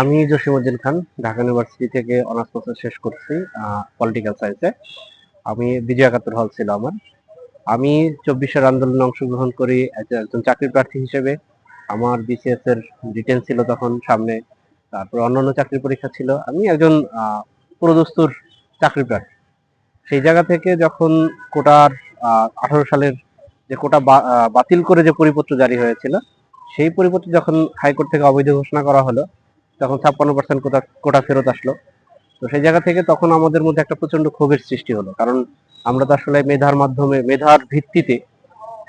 আমি জসিমউদ্দিন খান, ঢাকা ইউনিভার্সিটি থেকে honours master শেষ করছি পলিটিক্যাল সায়েন্সে আমি বিজয় একাত্তর হল ছিল আমার। আমি চব্বিশের আন্দোলনে অংশগ্রহণ করি একজন চাকরি প্রার্থী হিসেবে। আমার বিসিএস এর রিটেন ছিল তখন সামনে, তারপর অন্যান্য চাকরি পরীক্ষা ছিল। আমি একজন পুরোদস্তুর চাকরি প্রার্থী। সেই জায়গা থেকে যখন কোটার আঠারো সালের যে কোটা বাতিল করে যে পরিপত্র জারি হয়েছিল, সেই পরিপত্র যখন হাইকোর্ট থেকে অবৈধ ঘোষণা করা হলো তখন ছাপ্পান্ন পার্সেন্ট কোটা কোটা ফেরত আসলো। তো সেই জায়গা থেকে তখন আমাদের মধ্যে একটা প্রচণ্ড ক্ষোভের সৃষ্টি হলো। কারণ আমরা তো আসলে মেধার মাধ্যমে, মেধার ভিত্তিতে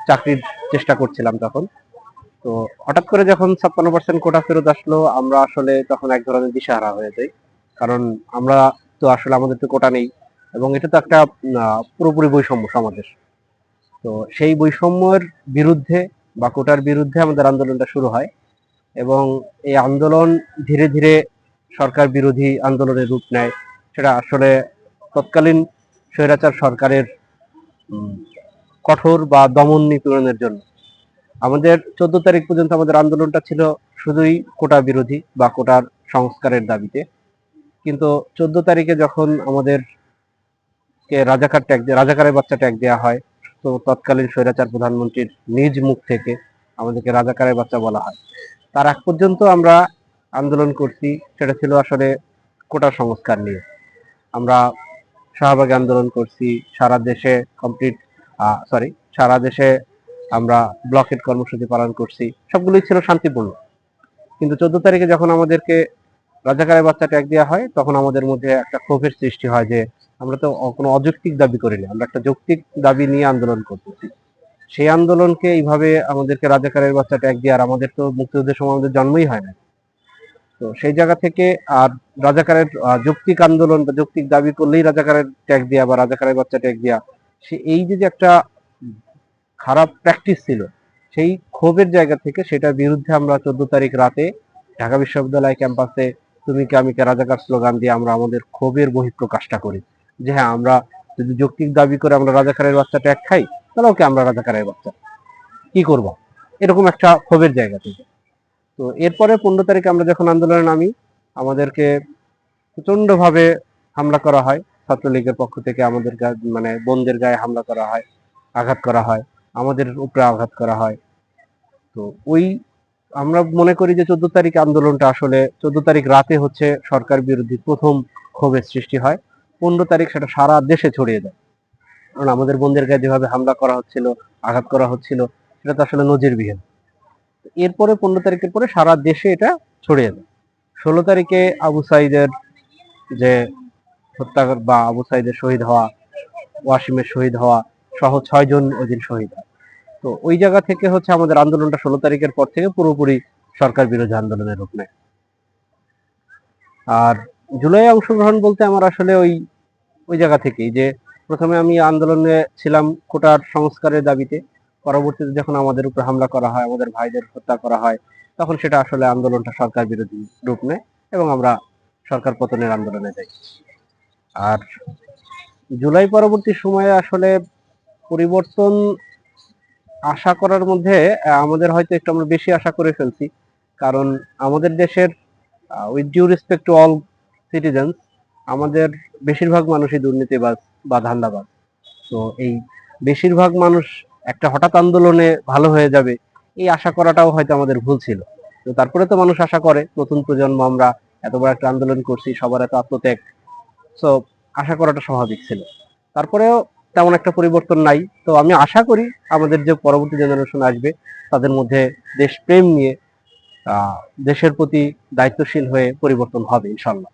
চাকরির চেষ্টা করছিলাম তখন। তো হঠাৎ করে যখন ছাপ্পান্ন পার্সেন্ট কোটা ফেরত আসলো, আমরা আসলে তখন এক ধরনের দিশাহারা হয়ে যাই। কারণ আমরা তো আসলে, আমাদের তো কোটা নেই। এবং এটা তো একটা পুরোপুরি বৈষম্য সমাজের। তো সেই বৈষম্যের বিরুদ্ধে বা কোটার বিরুদ্ধে আমাদের আন্দোলনটা শুরু হয়। এবং এই আন্দোলন ধীরে ধীরে সরকার বিরোধী আন্দোলনের রূপ নেয়। সেটা আসলে তৎকালীন স্বৈরাচার সরকারের কঠোর বা দমন নিপীড়নের জন্য। আমাদের চোদ্দ তারিখ পর্যন্ত আমাদের আন্দোলনটা ছিল শুধুই কোটা বিরোধী বা কোটার সংস্কারের দাবিতে। কিন্তু চোদ্দ তারিখে যখন আমাদের কে রাজাকার ট্যাগ রাজাকারের বাচ্চা ট্যাগ দেওয়া হয়, তো তৎকালীন স্বৈরাচার প্রধানমন্ত্রীর নিজ মুখ থেকে আমাদেরকে রাজাকারের বাচ্চা বলা হয়। তার আগ পর্যন্ত আমরা আন্দোলন করছি, সেটা ছিল আসলে কোটা সংস্কার নিয়ে। আমরা শাহবাগে আন্দোলন করছি, সারা দেশে কমপ্লিট সরি সারা দেশে আমরা ব্লকেট কর্মসূচি পালন করছি, সবগুলোই ছিল শান্তিপূর্ণ। কিন্তু চোদ্দ তারিখে যখন আমাদেরকে রাজাকারের বাচ্চা ট্যাগ দেওয়া হয়, তখন আমাদের মধ্যে একটা ক্ষোভের সৃষ্টি হয় যে, আমরা তো কোনো অযৌক্তিক দাবি করিনি, আমরা একটা যৌক্তিক দাবি নিয়ে আন্দোলন করতেছি। সেই আন্দোলনকে এইভাবে আমাদেরকে রাজাকারের বাচ্চা ট্যাগ দিয়ে, আর আমাদের তো মুক্তিযুদ্ধের সময় আমাদের জন্মই হয় না। তো সেই জায়গা থেকে আর রাজাকারের যৌক্তিক আন্দোলন বা যৌক্তিক দাবি করলেই রাজাকারের ট্যাগ দেওয়া বা রাজাকারের বাচ্চা ট্যাগ দেওয়া সে এই যে একটা খারাপ প্র্যাকটিস ছিল, সেই ক্ষোভের জায়গা থেকে সেটার বিরুদ্ধে আমরা চোদ্দ তারিখ রাতে ঢাকা বিশ্ববিদ্যালয় ক্যাম্পাসে তুমি কে, আমি কে রাজাকার স্লোগান দিয়ে আমরা আমাদের ক্ষোভের বহিঃপ্রকাশটা করি। যে হ্যাঁ আমরা যদি যৌক্তিক দাবি করে আমরা রাজাকারের বাচ্চা ট্যাগ খাই তাহলে ওকে আমরা রাজাকারের বাচ্চা কি করব? এরকম একটা ক্ষোভের জায়গা থেকে। তো এরপরে পনেরো তারিখে আমরা যখন আন্দোলনে নামি, আমাদেরকে প্রচণ্ড ভাবে হামলা করা হয়। ছাত্রলীগের পক্ষ থেকে আমাদের গা- মানে বোনদের গায়ে হামলা করা হয়, আঘাত করা হয়, আমাদের উপরে আঘাত করা হয়। তো ওই, আমরা মনে করি যে চোদ্দ তারিখ আন্দোলনটা আসলে, চোদ্দ তারিখ রাতে হচ্ছে সরকার বিরোধী প্রথম ক্ষোভের সৃষ্টি হয়। পনেরো তারিখ সেটা সারা দেশে ছড়িয়ে যায়। কারণ আমাদের বোনদের গায়ে যেভাবে হামলা করা হচ্ছিল, আঘাত করা হচ্ছিল, সেটা তো আসলে নজিরবিহীন। এরপরে পনেরো তারিখের পরে সারা দেশে এটা ছড়িয়ে যায় ষোলো তারিখে আবু সাইদের যে হত্যা বা আবু সাইদের শহীদ হওয়া, ওয়াসিমের শহীদ হওয়া সহ ছয়জন ওই দিন শহীদ। হয় তো ওই জায়গা থেকে হচ্ছে আমাদের আন্দোলনটা ষোলো তারিখের পর থেকে পুরোপুরি সরকার বিরোধী আন্দোলনের রূপ নেয়। আর জুলাই অংশগ্রহণ বলতে আমার আসলে ওই ওই জায়গা থেকেই যে প্রথমে আমি আন্দোলনে ছিলাম কোটার সংস্কারের দাবিতে। পরবর্তীতে যখন আমাদের উপর হামলা করা হয়, আমাদের ভাইদের হত্যা করা হয়, তখন সেটা আসলে আন্দোলনটা সরকার বিরোধী রূপ নেয় এবং আমরা সরকার পতনের আন্দোলনে যাই। আর জুলাই পরবর্তী সময়ে আসলে পরিবর্তন আশা করার মধ্যে আমাদের হয়তো একটু আমরা বেশি আশা করে ফেলছি। কারণ আমাদের দেশের with due respect to all citizens আমাদের বেশিরভাগ মানুষই দুর্নীতিবাজ। বা ধান্দাবাদ। তো এই বেশিরভাগ মানুষ একটা হঠাৎ আন্দোলনে ভালো হয়ে যাবে, এই আশা করাটাও হয়তো আমাদের ভুল ছিল। তো তারপরে তো মানুষ আশা করে, নতুন প্রজন্ম আমরা এত বড় একটা আন্দোলন করছি, সবার এত আত্মত্যাগ। সো আশা করাটা স্বাভাবিক ছিল। তারপরেও তেমন একটা পরিবর্তন নাই। তো আমি আশা করি আমাদের যে পরবর্তী জেনারেশন আসবে, তাদের মধ্যে দেশপ্রেম নিয়ে দেশের প্রতি দায়িত্বশীল হয়ে পরিবর্তন হবে ইনশাল্লাহ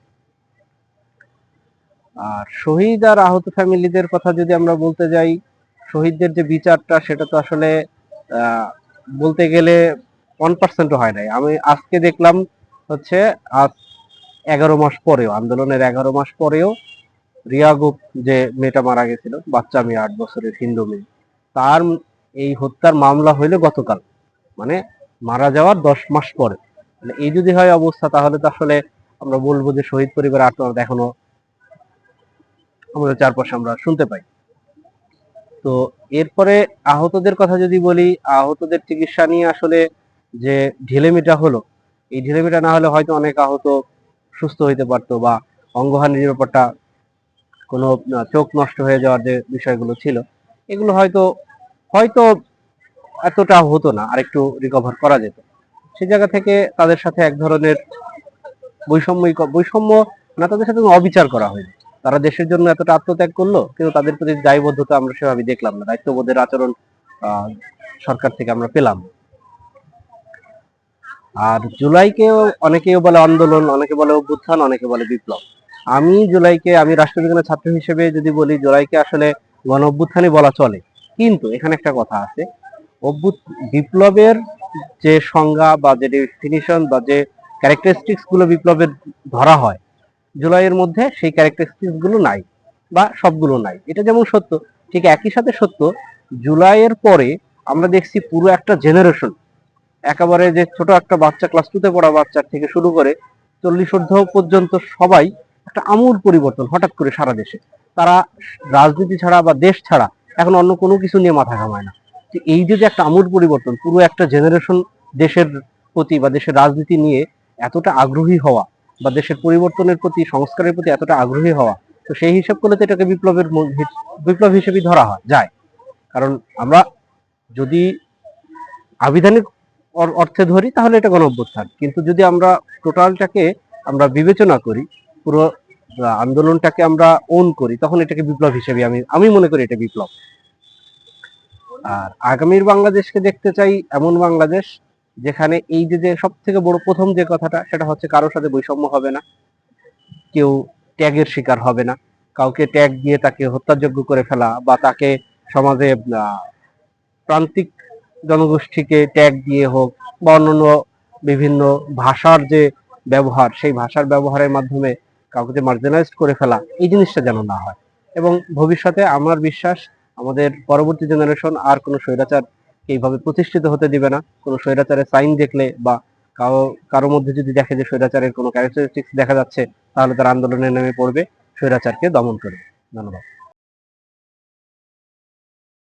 আর শহীদ আর আহত ফ্যামিলিদের কথা যদি আমরা বলতে যাই, শহীদদের যে বিচারটা সেটা তো আসলে বলতে গেলে ওয়ান পার্সেন্টও হয় নাই। আমি আজকে দেখলাম হচ্ছে, আজ এগারো মাস পরেও, আন্দোলনের এগারো মাস পরেও রিয়া গুপ যে মেয়েটা মারা গেছিল, বাচ্চা মেয়ে, আট বছরের হিন্দু মেয়ে, তার এই হত্যার মামলা হইলে গতকাল। মানে মারা যাওয়ার দশ মাস পরে। মানে এই যদি হয় অবস্থা, তাহলে তো আসলে আমরা বলব যে শহীদ পরিবার আত্মহত্যা এখনও আমাদের চারপাশে আমরা শুনতে পাই। তো এরপরে আহতদের কথা যদি বলি, আহতদের চিকিৎসা নিয়ে আসলে যে ঢিলেমিটা হলো, এই ঢিলেমিটা না হলে হয়তো অনেক আহত সুস্থ হইতে পারতো বা অঙ্গহানির ব্যাপারটা কোনো চোখ নষ্ট হয়ে যাওয়ার যে বিষয়গুলো ছিল, এগুলো হয়তো হয়তো এতটা হতো না আর একটু রিকভার করা যেত। সে জায়গা থেকে তাদের সাথে এক ধরনের বৈষম্যই বৈষম্য না, তাদের সাথে অবিচার করা হয়নি। তারা দেশের জন্য এতটা আত্মত্যাগ করল, কিন্তু তাদের প্রতি দায়বদ্ধতা আমরা সেভাবে দেখলাম না, দায়িত্ববোধের আচরণ সরকার থেকে আমরা পেলাম। আর জুলাইকেও অনেকেও বলে আন্দোলন, অনেকে বলে অভ্যুত্থান, অনেকে বলে বিপ্লব আমি জুলাইকে, আমি রাষ্ট্রবিজ্ঞানের ছাত্র হিসেবে যদি বলি, জুলাইকে আসলে গণ অভ্যুত্থানই বলা চলে কিন্তু এখানে একটা কথা আছে, অভ্যুত, বিপ্লবের যে সংজ্ঞা বা যে ডেফিনিশন বা যে ক্যারেক্টারিস্টিক্সগুলো বিপ্লবের ধরা হয় জুলাইয়ের মধ্যে সেই ক্যারেক্টারিস্টিক্সগুলো নাই বা সবগুলো নাই। এটা যেমন সত্য, ঠিক একই সাথে সত্য, জুলাইয়ের পরে আমরা দেখছি পুরো একটা জেনারেশন একেবারে যে ছোট একটা বাচ্চা ক্লাস টুতে পড়া বাচ্চার থেকে শুরু করে চল্লিশ ঊর্ধ্ব পর্যন্ত সবাই একটা আমূল পরিবর্তন হঠাৎ করে সারা দেশে। তারা রাজনীতি ছাড়া বা দেশ ছাড়া এখন অন্য কোনো কিছু নিয়ে মাথা ঘামায় না। এই যে যে একটা আমূল পরিবর্তন, পুরো একটা জেনারেশন দেশের প্রতি বা দেশের রাজনীতি নিয়ে এতটা আগ্রহী হওয়া বা দেশের পরিবর্তনের প্রতি, সংস্কারের প্রতি এতটা আগ্রহী হওয়া, তো সেই হিসাব করলে তো এটাকে বিপ্লবের বিপ্লব হিসেবেই ধরা হয়, যায়। কারণ আমরা যদি আবিধানিক অর্থে ধরি, তাহলে এটা গণ অভ্যুত্থান কিন্তু যদি আমরা টোটালটাকে আমরা বিবেচনা করি, পুরো আন্দোলনটাকে আমরা ওন করি, তখন এটাকে বিপ্লব হিসেবে আমি আমি মনে করি এটা বিপ্লব। আর আগামীর বাংলাদেশকে দেখতে চাই এমন বাংলাদেশ যেখানে এই যে যে সব থেকে বড় প্রথম যে কথাটা, সেটা হচ্ছে কারোর সাথে বৈষম্য হবে না। কেউ ট্যাগের শিকার হবে না। কাউকে ট্যাগ দিয়ে তাকে হত্যাযোগ্য করে ফেলা বা তাকে সমাজে প্রান্তিক জনগোষ্ঠীকে ট্যাগ দিয়ে হোক বা অন্যান্য বিভিন্ন ভাষার যে ব্যবহার, সেই ভাষার ব্যবহারের মাধ্যমে কাউকে যে করে ফেলা, এই জিনিসটা যেন না হয়। এবং ভবিষ্যতে আমার বিশ্বাস, আমাদের পরবর্তী জেনারেশন আর কোনো স্বৈরাচার এইভাবে প্রতিষ্ঠিত হতে দিবে না। কোনো স্বৈরাচারের সাইন দেখলে বা কারও কারও মধ্যে যদি দেখে যে স্বৈরাচারের কোনো ক্যারেক্টারিস্টিক্স দেখা যাচ্ছে, তাহলে তারা আন্দোলনে নেমে পড়বে, স্বৈরাচারকে দমন করবে। ধন্যবাদ।